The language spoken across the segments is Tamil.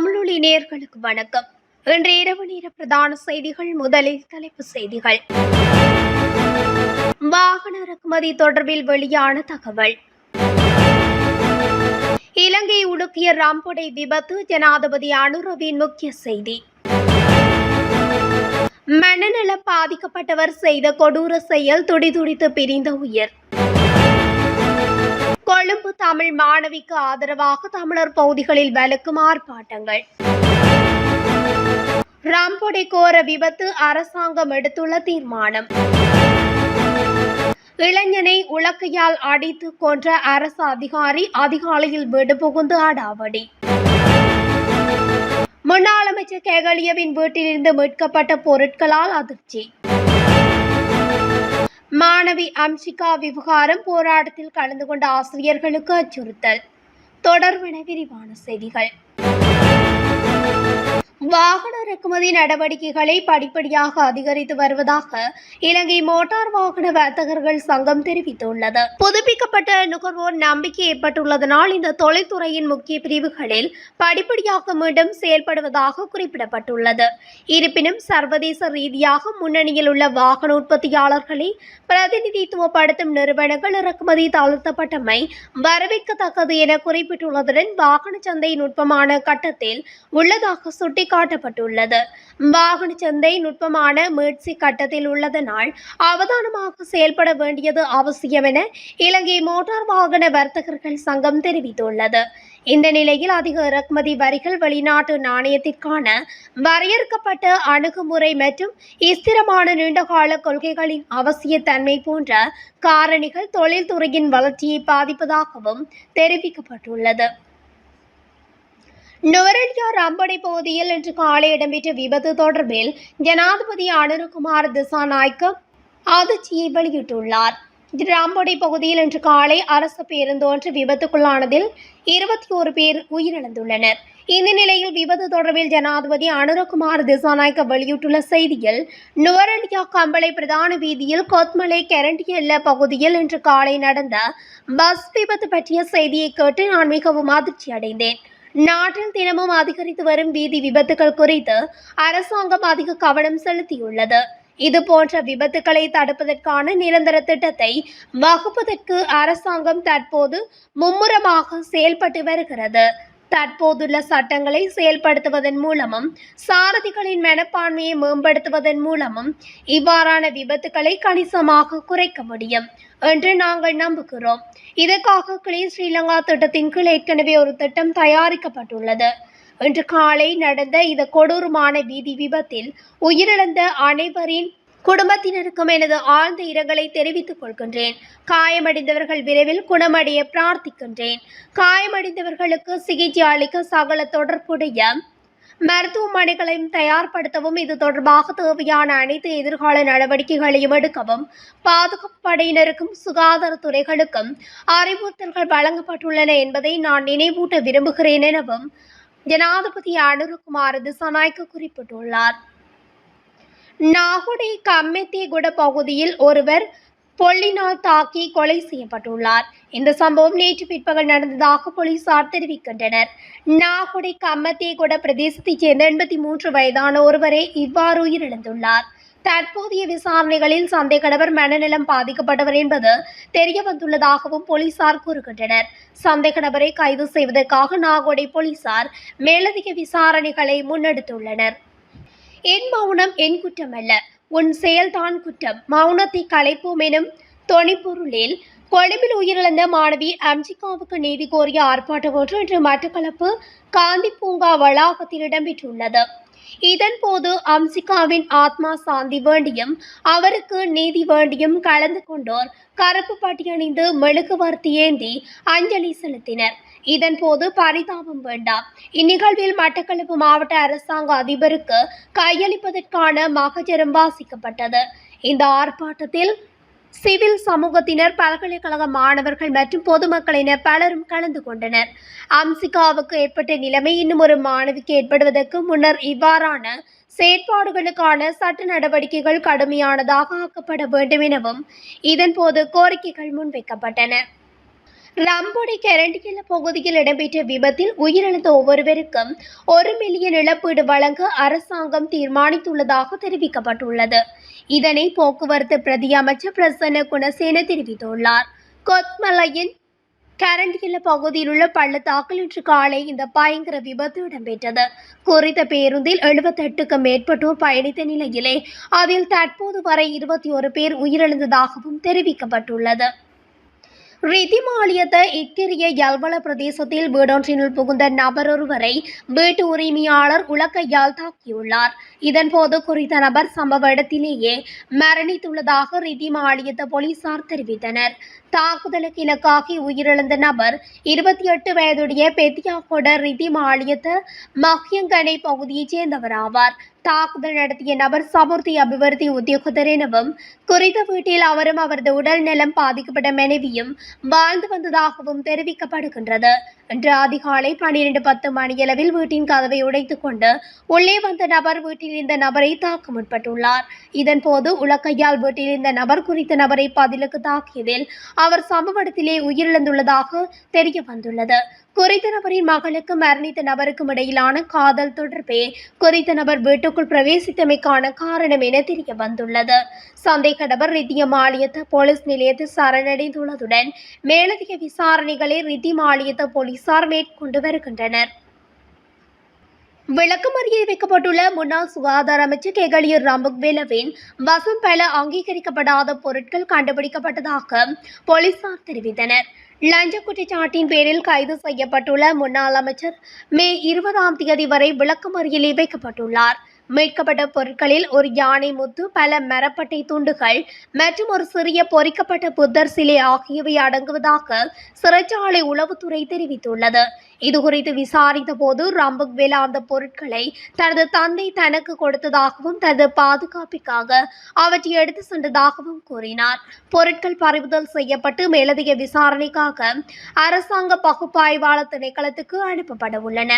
தமிழொலி நேர்களுக்கு வணக்கம். இன்று இரவு நேர பிரதான செய்திகள் முதலில் தலைப்பு செய்திகள். வாகன இறக்குமதி தொடர்பில் வெளியான தகவல். இலங்கை உடுக்கிய ராம்பொடை விபத்து ஜனாதிபதி அனுரவின் முக்கிய செய்தி. மனநல பாதிக்கப்பட்டவர் செய்த கொடூர செயல் துடிதுடித்து பிரிந்த உயர். கொழும்பு தமிழ் மாணவிக்கு ஆதரவாக தமிழர் பகுதிகளில் வலுக்கும் ஆர்ப்பாட்டங்கள் ராம்பொடை கோர விபத்து அரசாங்கம் எடுத்துள்ள தீர்மானம். இளைஞனை உலக்கையால் அடித்து கொன்ற அரசு அதிகாரி அதிகாலையில் வீடு புகுந்து அடாவடி. முன்னாள் அமைச்சர் கேகலியவின் வீட்டிலிருந்து மீட்கப்பட்ட பொருட்களால் அதிர்ச்சி. மாணவி அம்சிகா விவகாரம் போராட்டத்தில் கலந்து கொண்ட ஆசிரியர்களுக்கு அச்சுறுத்தல். தொடர்பின விரிவான செய்திகள். வாகன இறக்குமதி நடவடிக்கைகளை படிப்படியாக அதிகரித்து வருவதாக இலங்கை மோட்டார் வாகன வர்த்தகர்கள் சங்கம் தெரிவித்துள்ளது. புதுப்பிக்கப்பட்ட நுகர்வோர் நம்பிக்கை ஏற்பட்டுள்ளதனால் இந்த தொழில்துறையின் முக்கிய பிரிவுகளில் படிப்படியாக மீண்டும் செயல்படுவதாக குறிப்பிடப்பட்டுள்ளது. இருப்பினும் சர்வதேச ரீதியாக முன்னணியில் உள்ள வாகன உற்பத்தியாளர்களை பிரதிநிதித்துவப்படுத்தும் நிறுவனங்கள் இறக்குமதி தளர்த்தப்பட்டமை வரவேற்கத்தக்கது என குறிப்பிட்டுள்ளதுடன் வாகன சந்தை நுட்பமான கட்டத்தில் உள்ளதாக சுட்டிக்காட்டப்பட்டுள்ளது வாகன சந்தை நுட்பமான மீட்சி கட்டத்தில் உள்ளதனால் அவதானமாக செயல்பட வேண்டியது அவசியம் என இலங்கை மோட்டார் வாகன வர்த்தகர்கள் சங்கம் தெரிவித்துள்ளது. இந்த நிலையில் அதிக இறக்குமதி வரிகள் வெளிநாட்டு நாணயத்திற்கான வரையறுக்கப்பட்ட அணுகுமுறை மற்றும் ஸ்திரமான நீண்டகால கொள்கைகளின் அவசியத்தன்மை போன்ற காரணிகள் தொழில்துறையின் வளர்ச்சியை பாதிப்பதாகவும் தெரிவிக்கப்பட்டுள்ளது. நுவரெலியா ரம்படை பகுதியில் இன்று காலை இடம்பெற்ற விபத்து தொடர்பில் ஜனாதிபதி அனுருகுமார் திசாநாய்க்கு அதிர்ச்சியை வெளியிட்டுள்ளார். ராம்பொடை பகுதியில் இன்று காலை அரசு பேருந்து ஒன்று விபத்துக்குள்ளானதில் இருபத்தி ஓரு பேர் உயிரிழந்துள்ளனர். இந்த நிலையில் விபத்து தொடர்பில் ஜனாதிபதி அனுரகுமார் திசாநாயக்க வெளியிட்டுள்ள செய்தியில் நுவரெலியா கம்பளை பிரதான வீதியில் கொத்மலை கெரண்டியல்ல பகுதியில் இன்று காலை நடந்த பஸ் விபத்து பற்றிய செய்தியை கேட்டு நான் மிகவும் அதிர்ச்சி அடைந்தேன் நாட்டில் தினமும் அதிகரித்து வரும் வீதி விபத்துகள் குறித்து அரசாங்கம் அதிக கவனம் செலுத்தியுள்ளது இது போன்ற விபத்துகளை தடுப்பதற்கான நிரந்தர திட்டத்தை வகுப்பதற்கு அரசாங்கம் தற்போது மும்முரமாக செயல்பட்டு வருகிறது தற்போதுள்ள சட்டங்களை செயல்படுத்துவதன் மூலமும் சாரதிகளின் மனப்பான்மையை மேம்படுத்துவதன் மூலமும் இவ்வாறான விபத்துகளை கணிசமாக குறைக்க முடியும் என்று நாங்கள் நம்புகிறோம். இதற்காக கிளீன் ஸ்ரீலங்கா திட்டத்தின் கீழ் ஏற்கனவே ஒரு திட்டம் தயாரிக்கப்பட்டுள்ளது இன்று காலை நடந்த இந்த கொடூரமான வீதி விபத்தில் உயிரிழந்த அனைவரின் குடும்பத்தினருக்கும் எனது ஆழ்ந்த இரங்கலை தெரிவித்துக் கொள்கின்றேன். காயமடைந்தவர்கள் விரைவில் குணமடைய பிரார்த்திக்கின்றேன். காயமடைந்தவர்களுக்கு சிகிச்சை அளிக்க சகல தொடர்புடைய மருத்துவமனைகளையும் தயார்படுத்தவும் இது தொடர்பாக தேவையான அனைத்து எதிர்கால நடவடிக்கைகளையும் எடுக்கவும் பாதுகாப்பு படையினருக்கும் சுகாதாரத்துறைகளுக்கும் அறிவுறுத்தல்கள் வழங்கப்பட்டுள்ளன என்பதை நான் நினைவூட்ட விரும்புகிறேன் எனவும் ஜனாதிபதி அனுரகுமார் திசாநாய்க்கு குறிப்பிட்டுள்ளார். நாகுடை கம்மெத்திகுட பகுதியில் ஒருவர் பொல்லினால் தாக்கி கொலை செய்யப்பட்டுள்ளார். இந்த சம்பவம் நேற்று பிற்பகல் நடந்ததாக போலீசார் தெரிவிக்கின்றனர். நாகுடை கம்மத்தேகுட பிரதேசத்தைச் சேர்ந்த எண்பத்தி மூன்று வயதான ஒருவரே இவ்வாறு உயிரிழந்துள்ளார். தற்போதைய விசாரணைகளில் சந்தேகநபர் மனநலம் பாதிக்கப்பட்டவர் என்பது தெரிய வந்துள்ளதாகவும் போலீசார் கூறுகின்றனர். சந்தேகநபரை கைது செய்வதற்காக நாகோடை போலீசார் மேலதிக விசாரணைகளை முன்னெடுத்துள்ளனர். என் மௌனம் என் குற்றமல்ல உன் செயல்தான் குற்றம். மௌனத்தை கலைப்போம் எனும் தொனிப்பொருளில் கொழும்பில் உயிரிழந்த மாணவி அம்ஜிகாவுக்கு நீதி கோரிய ஆர்ப்பாட்டம் ஒன்று இன்று மட்டக்களப்பு காந்தி பூங்கா வளாகத்தில் இடம்பெற்றுள்ளது. இதன்போது அம்சிகாவின் ஆத்மா சாந்தி வேண்டியும் அவருக்கு நீதி வேண்டியும் கலந்து கொண்டோர் கருப்பு பட்டியணிந்து மெழுகுவர்த்தி ஏந்தி அஞ்சலி செலுத்தினர். இதன்போது பரிதாபம் வேண்டாம். இந்நிகழ்வில் மட்டக்களப்பு மாவட்ட அரசாங்க அதிபருக்கு கையளிப்பதற்கான மகஜரம் வாசிக்கப்பட்டது. இந்த ஆர்ப்பாட்டத்தில் சிவில் சமூகத்தினர் பல்கலைக்கழக மாணவர்கள் மற்றும் பொதுமக்களின பலரும் கலந்து கொண்டனர். அம்சிகாவுக்கு ஏற்பட்ட நிலைமை இன்னும் ஒரு மாணவிக்கு ஏற்படுவதற்கு முன்னர் இவ்வாறான செயற்பாடுகளுக்கான சட்ட நடவடிக்கைகள் கடுமையானதாக ஆக்கப்பட வேண்டும் எனவும் இதன்போது கோரிக்கைகள் முன்வைக்கப்பட்டன. ரம்போடி கரண்டியல பகுதியில் இடம்பெற்ற விபத்தில் உயிரிழந்த ஒவ்வொருவருக்கும் ஒரு மில்லியன் இழப்பீடு வழங்க அரசாங்கம் தீர்மானித்துள்ளதாக தெரிவிக்கப்பட்டுள்ளது. இதனை போக்குவரத்து பிரதி அமைச்சர் பிரசன்ன குணசேன தெரிவித்துள்ளார். கொத்மலையின் கரண்டியல பகுதியில் உள்ள பள்ளத்தாக்கில் இன்று காலை இந்த பயங்கர விபத்து இடம்பெற்றது. குறித்த பேருந்தில் எழுபத்தெட்டுக்கும் மேற்பட்டோர் பயணித்த நிலையிலே அதில் தற்போது வரை இருபத்தி ஒரு பேர் உயிரிழந்ததாகவும் தெரிவிக்கப்பட்டுள்ளது. ரிதிமாலியத்த இக்கிரிய யல்வல பிரதேசத்தில் வீடொன்றினுள் புகுந்த நபரொருவரை வீட்டு உரிமையாளர் உலக்கையால் தாக்கியுள்ளார். இதன்போது குறித்த நபர் சம்பவ இடத்திலேயே மரணித்துள்ளதாக ரிதிமாலியத்த போலீசார் தெரிவித்தனர். தாக்குதலுக்கு இலக்காகி உயிரிழந்த நபர் இருபத்தி எட்டு வயதுடைய பெத்தியாகொட ரிதிமாலியத்த மஹ்யங்கனை பகுதியைச் சேர்ந்தவராவார். தாக்குதல் நடத்திய நபர் சமுர்த்தி அபிவிருத்தி உத்தியோகத்தர் எனவும் குறித்த வீட்டில் அவரும் அவரது உடல் நலம் பாதிக்கப்பட்ட மனைவியும் வாழ்ந்து வந்ததாகவும் தெரிவிக்கப்படுகின்றது. இன்று அதிகாலை பனிரெண்டு பத்து மணியளவில் வீட்டின் கதவை உடைத்துக் கொண்டு உள்ளே வந்த நபர் வீட்டில் இருந்த நபரை தாக்க முற்பட்டுள்ளார். இதன் போது உலக்கையால் வீட்டில் இந்த நபர் குறித்த நபரை பதிலுக்கு தாக்கியதில் அவர் சம்பவ இடத்திலே உயிரிழந்துள்ளதாக தெரிய வந்துள்ளது குறித்த நபரின் மகளுக்கும் மரணித்த நபருக்கும் இடையிலான காதல் தொடர்பே குறித்த நபர் வீட்டுக்குள் பிரவேசித்தமைக்கான காரணம் என தெரிய வந்துள்ளது. சந்தேக நபர் ரித்திய மாலியத்த போலீஸ் நிலையத்தில் சரணடைந்துள்ளதுடன் மேலதிக விசாரணைகளை ரித்தி மாலியத்த போலீசார் மேற்கொண்டு வருகின்றனர். விளக்கமறியில் வைக்கப்பட்டுள்ள முன்னாள் சுகாதார அமைச்சர் கெகலியர் ராம்பக்வேலவின் வசம் பல அங்கீகரிக்கப்படாத பொருட்கள் கண்டுபிடிக்கப்பட்டதாக போலீசார் தெரிவித்தனர். லஞ்ச குற்றச்சாட்டின் பேரில் கைது செய்யப்பட்டுள்ள முன்னாள் அமைச்சர் மே இருபதாம் தேதி வரை விளக்கமறியலில் வைக்கப்பட்டுள்ளார். மீட்கப்பட்ட பொருட்களில் ஒரு யானை முத்து பல மரப்பட்டை துண்டுகள் மற்றும் ஒரு சிறிய பொறிக்கப்பட்ட புத்தர் சிலை ஆகியவை அடங்குவதாக சிறைச்சாலை உளவுத்துறை தெரிவித்துள்ளது. இதுகுறித்து விசாரித்த போது ரம்புக் வேலா அந்த பொருட்களை தனது தந்தை தனக்கு கொடுத்ததாகவும் தனது பாதுகாப்பிற்காக அவற்றை எடுத்து சென்றதாகவும் கூறினார். பொருட்கள் பறிமுதல் செய்யப்பட்டு மேலதிக விசாரணைக்காக அரசாங்க பகுப்பாய்வாளர் திணைக்களத்துக்கு அனுப்பப்பட உள்ளன.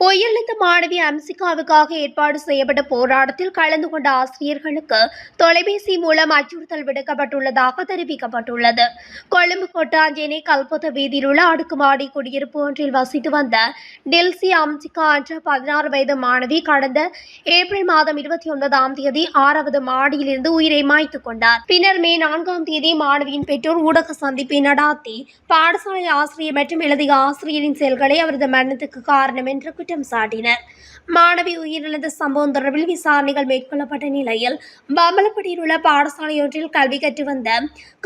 உயிரிழந்த மாணவி அம்சிகாவுக்காக ஏற்பாடு செய்யப்பட்ட போராட்டத்தில் கலந்து கொண்ட ஆசிரியர்களுக்கு தொலைபேசி மூலம் அச்சுறுத்தல் விடுக்கப்பட்டுள்ளதாக தெரிவிக்கப்பட்டுள்ளது. கொழும்பு கொட்டாஞ்சேனை கல்பத்த வீதியில் உள்ள அடுக்குமாடி குடியிருப்பு ஒன்றில் வசித்து வந்த டெல்சி அம்சிகா என்ற பதினாறு வயது மாணவி கடந்த ஏப்ரல் மாதம் இருபத்தி ஒன்பதாம் தேதி ஆறாவது மாடியிலிருந்து உயிரை மாய்த்துக் கொண்டார். பின்னர் மே நான்காம் தேதி மாணவியின் பெற்றோர் ஊடக சந்திப்பை நடாத்தி பாடசாலை ஆசிரியர் மற்றும் எழுதிய ஆசிரியரின் செயல்களை அவரது மரணத்துக்கு காரணம் என்று குற்றம் சாட்டினர். மாணவி உயிரிழந்த சம்பவம் தொடர்பில் விசாரணைகள் மேற்கொள்ளப்பட்ட நிலையில் பம்பலப்பட்டியில் உள்ள பாடசாலையொன்றில் கல்வி கற்று வந்த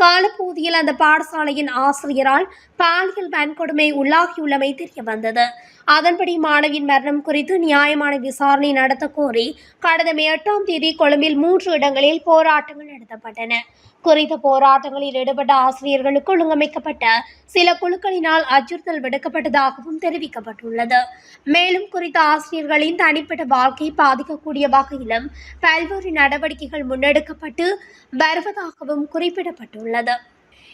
காலப்பகுதியில் அந்த பாடசாலையின் ஆசிரியரால் பாலியல் வன்கொடுமை உள்ளாகியுள்ளமை தெரிய வந்தது அதன்படி மாணவியின் மரணம் குறித்து நியாயமான விசாரணை நடத்த கோரி கடந்த மே எட்டாம் தேதி கொழும்பில் மூன்று இடங்களில் போராட்டங்கள் நடத்தப்பட்டன. குறித்த போராட்டங்களில் ஈடுபட்ட ஆசிரியர்களுக்கு ஒழுங்கமைக்கப்பட்ட சில குழுக்களினால் அச்சுறுத்தல் விடுக்கப்பட்டதாகவும் தெரிவிக்கப்பட்டுள்ளது. மேலும் குறித்த ஆசிரியர்களின் தனிப்பட்ட வாழ்க்கை பாதிக்கக்கூடிய வகையிலும் பல்வேறு நடவடிக்கைகள் முன்னெடுக்கப்பட்டு வருவதாகவும் குறிப்பிடப்பட்டுள்ளது.